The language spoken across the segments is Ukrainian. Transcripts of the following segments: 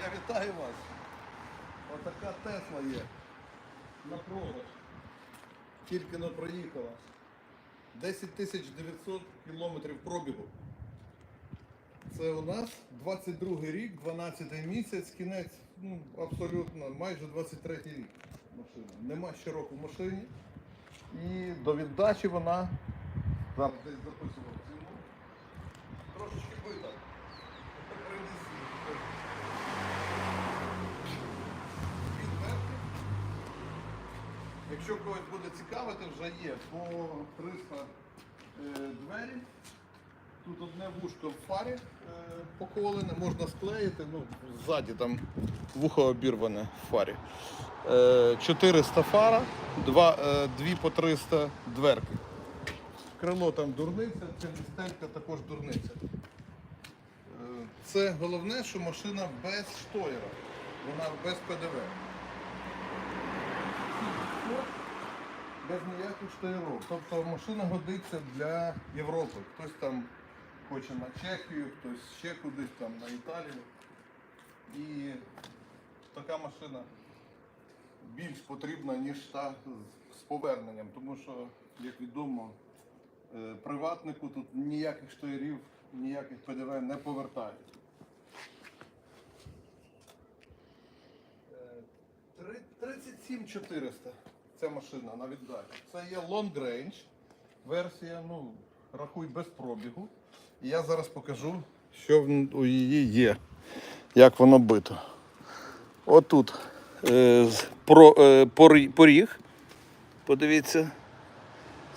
Я вітаю вас. Отака Тесла є. На продаж. Тільки не проїхала. 10 тисяч 900 кілометрів пробігу. Це у нас 22 рік, 12 місяць, кінець, ну, абсолютно, майже 23 рік машина. Нема ще року в машині. І до віддачі вона зараз десь записував ціну. Трошечки бита. Якщо когось буде цікавити, вже є по 300 е, двері. Тут одне вушко в фарі е, поколене, можна склеїти, ну, ззаді там вухо обірване в фарі. Е, 400 фара, два, е, дві по 300 дверки. Крило там дурниця, ця стелька також дурниця. Е, Це головне, що машина без штоєра, вона без ПДВ. Без ніяких штоєрів. Тобто машина годиться для Європи. Хтось там хоче на Чехію, хтось ще кудись там на Італію. І така машина більш потрібна, ніж та з- поверненням, тому що, як відомо, е, приватнику тут ніяких штоєрів, ніяких ПДВ не повертають. Е, 37 400 ця машина на віддачу. Це є long range версія, ну, рахуй без пробігу. І я зараз покажу, що у її є, як воно бито. Отут е, про, е, порі- поріг. Подивіться,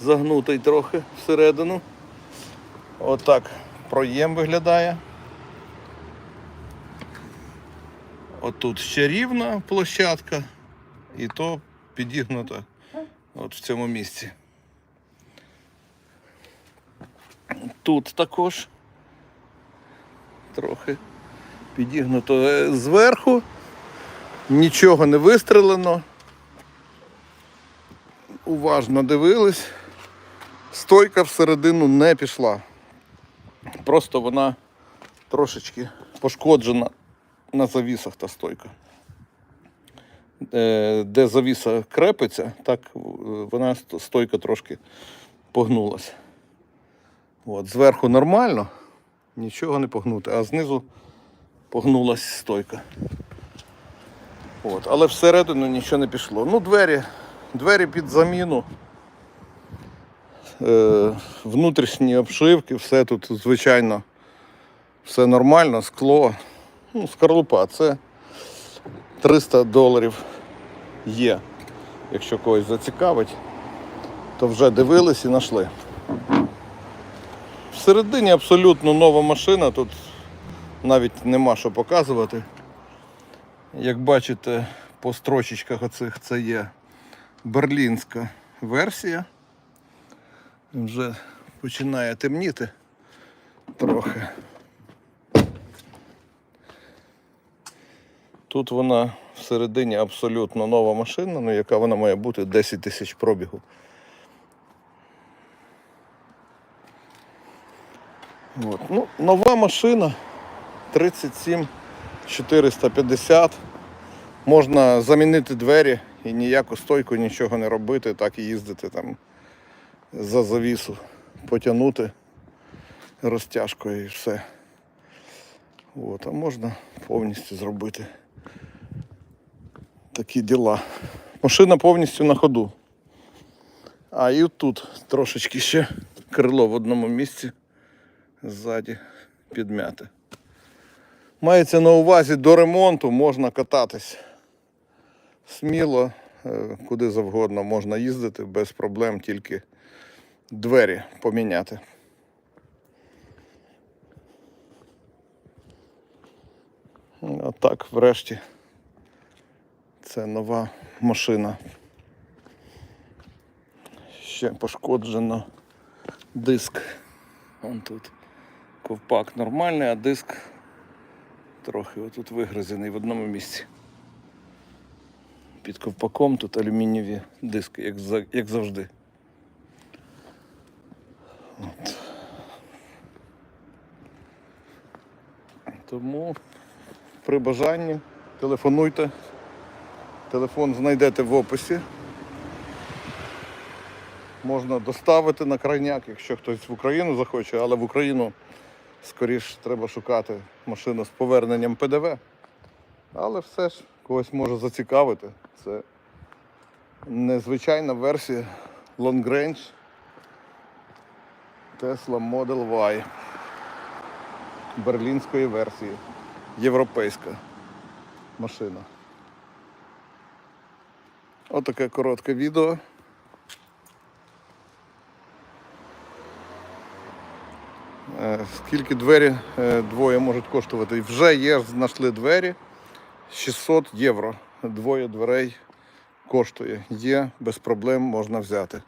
загнутий трохи всередину. Отак проєм виглядає. Отут ще рівна площадка, і то підігнута от в цьому місці. Тут також трохи підігнуто Е, зверху, нічого не вистрелено. Уважно дивились. Стойка всередину не пішла. Просто вона трошечки пошкоджена на завісах та стойка. Е, Де завіса крепиться, так е, вона ст- стойка трошки погнулася. От, зверху нормально, нічого не погнути, а знизу погнулась стойка. От, але всередину нічого не пішло. Ну, двері, двері під заміну. Е, внутрішні обшивки, все тут, звичайно, все нормально, скло. Ну, скорлупа, це 300 доларів є. Якщо когось зацікавить, то вже дивились і знайшли. Всередині абсолютно нова машина, тут навіть нема що показувати. Як бачите, по строчечках оцих це є берлінська версія. Вже починає темніти трохи. Тут вона всередині абсолютно нова машина, ну яка вона має бути 10 тисяч пробігу. От. Ну, нова машина 37 450. Можна замінити двері і ніяку стойку, нічого не робити, так і їздити там за завісу, потягнути розтяжкою і все. От, а можна повністю зробити такі діла. Машина повністю на ходу. А і тут трошечки ще крило в одному місці ззаді підмяти. Мається на увазі до ремонту можна кататись сміло, е, куди завгодно можна їздити без проблем, тільки двері поміняти. А так, врешті, це нова машина. Ще пошкоджено диск. Вон тут ковпак нормальний, а диск трохи отут вигризений в одному місці. Під ковпаком тут алюмінієві диски, як, за- як завжди. От. Тому при бажанні телефонуйте. Телефон знайдете в описі. Можна доставити на крайняк, якщо хтось в Україну захоче, але в Україну скоріш треба шукати машину з поверненням ПДВ. Але все ж когось може зацікавити. Це незвичайна версія Long Range Tesla Model Y. Берлінської версії. Європейська машина. Отаке коротке відео. Е, Скільки двері е, двоє можуть коштувати? Вже є, знайшли двері. 600 євро. Двоє дверей коштує. Є, без проблем можна взяти.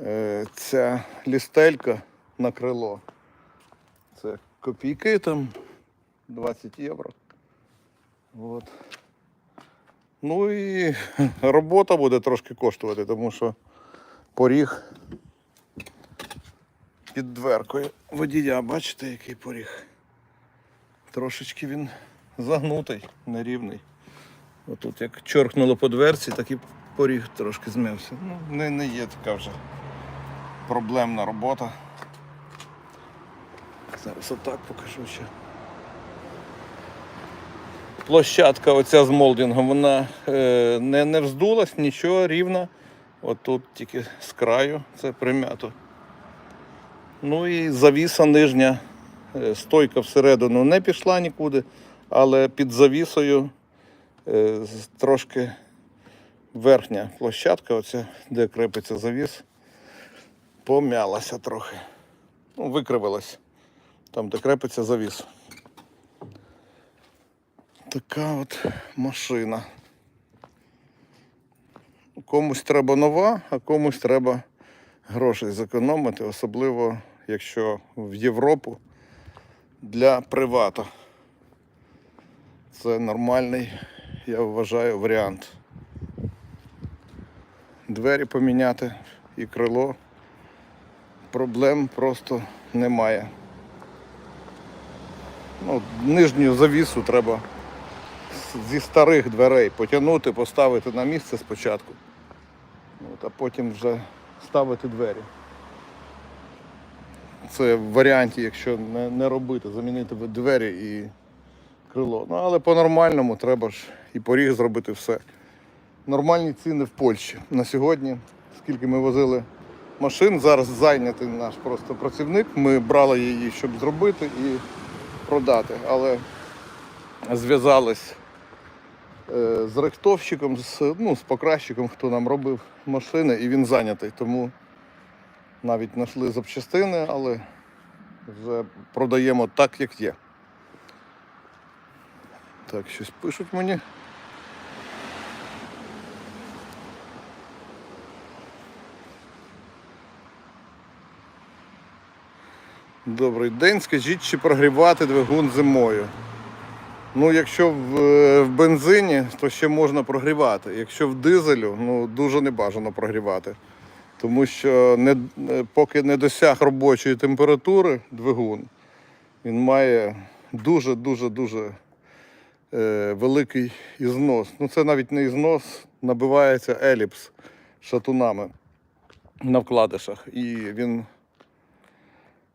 Е, Ця лістелька на крило. Це копійки там 20 євро. От. Ну і робота буде трошки коштувати, тому що поріг під дверкою водія, бачите, який поріг. Трошечки він загнутий, нерівний. Отут як чоркнуло по дверці, так і поріг трошки змився. Ну, не, не є така вже проблемна робота. Зараз отак покажу ще. Площадка оця з молдингом, вона е, не, не вздулась, нічого рівна. Отут тільки з краю це примято. Ну і завіса нижня, е, стойка всередину не пішла нікуди, але під завісою е, трошки верхня площадка, оця, де крепиться завіс, пом'ялася трохи. Ну, викривилась. Там, де крепиться завіс. Така от машина. Комусь треба нова, а комусь треба грошей зекономити, особливо якщо в Європу для привата. Це нормальний, я вважаю, варіант. Двері поміняти і крило. Проблем просто немає. Ну, нижню завісу треба зі старих дверей потягнути, поставити на місце спочатку, От, а потім вже ставити двері. Це в варіанті, якщо не, не робити, замінити двері і крило. Ну, але по-нормальному треба ж і поріг зробити все. Нормальні ціни в Польщі. На сьогодні, скільки ми возили машин, зараз зайнятий наш просто працівник. Ми брали її, щоб зробити і продати. Але зв'язались з рихтовщиком, з, ну, з покращиком, хто нам робив машини, і він зайнятий. Тому навіть знайшли запчастини, але вже продаємо так, як є. Так, щось пишуть мені. Добрий день. Скажіть, чи прогрівати двигун зимою? Ну, якщо в, е, в бензині, то ще можна прогрівати. Якщо в дизелю, ну дуже небажано прогрівати. Тому що не, е, поки не досяг робочої температури двигун, він має дуже-дуже дуже е, великий ізнос. Ну це навіть не ізнос, набивається еліпс шатунами на вкладишах. І він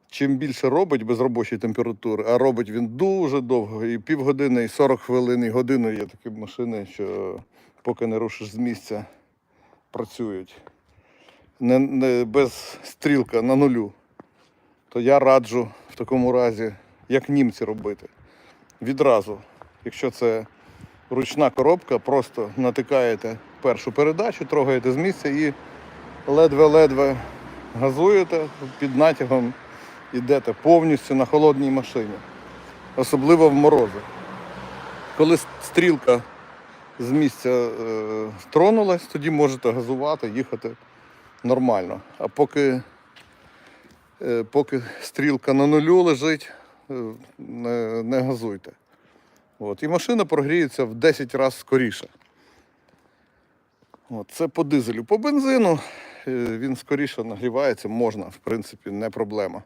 чим більше робить без робочої температури, а робить він дуже довго, і півгодини, і 40 хвилин, і годину є такі машини, що поки не рушиш з місця, працюють. Не, не, без стрілка на нулю. То я раджу в такому разі, як німці робити. Відразу, якщо це ручна коробка, просто натикаєте першу передачу, трогаєте з місця і ледве-ледве газуєте під натягом йдете повністю на холодній машині, особливо в морози. Коли стрілка з місця е, тронулась, тоді можете газувати, їхати нормально. А поки, е, поки стрілка на нулю лежить, е, не, не газуйте. От. І машина прогріється в 10 разів скоріше. От, це по дизелю. По бензину е, він скоріше нагрівається, можна, в принципі, не проблема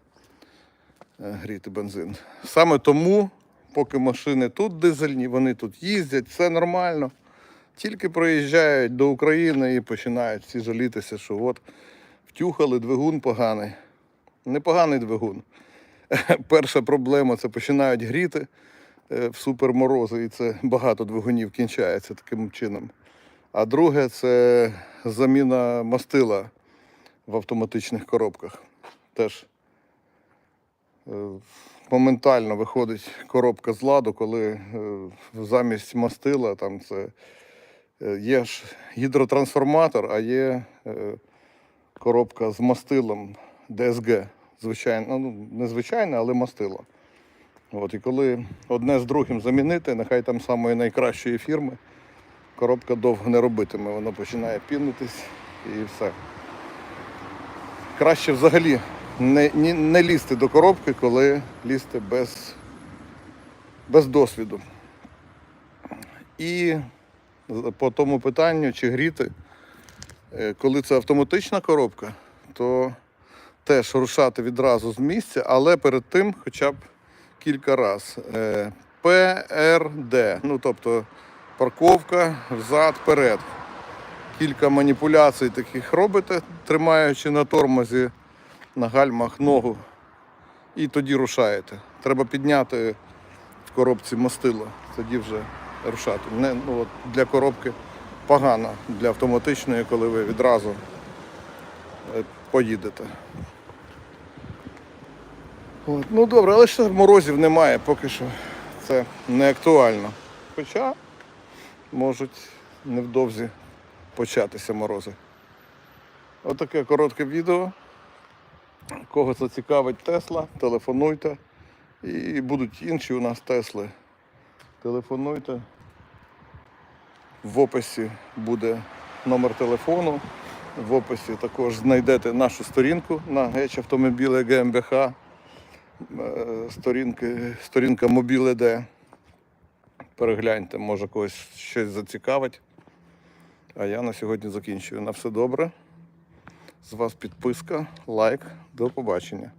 гріти бензин. Саме тому поки машини тут дизельні, вони тут їздять, все нормально. Тільки проїжджають до України і починають всі жалітися, що от втюхали двигун поганий. Непоганий двигун. Перша проблема це починають гріти е, в суперморози, і це багато двигунів кінчається таким чином. А друге це заміна мастила в автоматичних коробках. Теж е, моментально виходить коробка з ладу, коли е, замість мастила там це е, є ж гідротрансформатор, а є е, коробка з мастилом DSG. Звичайно, ну не звичайне, але мастило. От, і коли одне з другим замінити, нехай там самої найкращої фірми, коробка довго не робитиме, воно починає пінитись і все. Краще взагалі не, не, не лізти до коробки, коли лізти без, без досвіду. І по тому питанню, чи гріти, е, коли це автоматична коробка, то теж рушати відразу з місця, але перед тим хоча б кілька разів. ПРД, ну тобто парковка взад, вперед. Кілька маніпуляцій таких робите, тримаючи на тормозі на гальмах ногу, і тоді рушаєте. Треба підняти в коробці мастило, тоді вже рушати. Не, ну, от для коробки погано, для автоматичної, коли ви відразу е, поїдете. От, ну добре, але ще морозів немає, поки що це не актуально. Хоча можуть невдовзі початися морози. Отаке коротке відео. Кого це цікавить Тесла, телефонуйте. І будуть інші у нас Тесли. Телефонуйте. В описі буде номер телефону. В описі також знайдете нашу сторінку на Геч Автомобіле ГМБХ. Е, Сторінки, сторінка Мобіле.Д. Перегляньте, може когось щось зацікавить. А я на сьогодні закінчую. На все добре. З вас підписка, лайк. До побачення.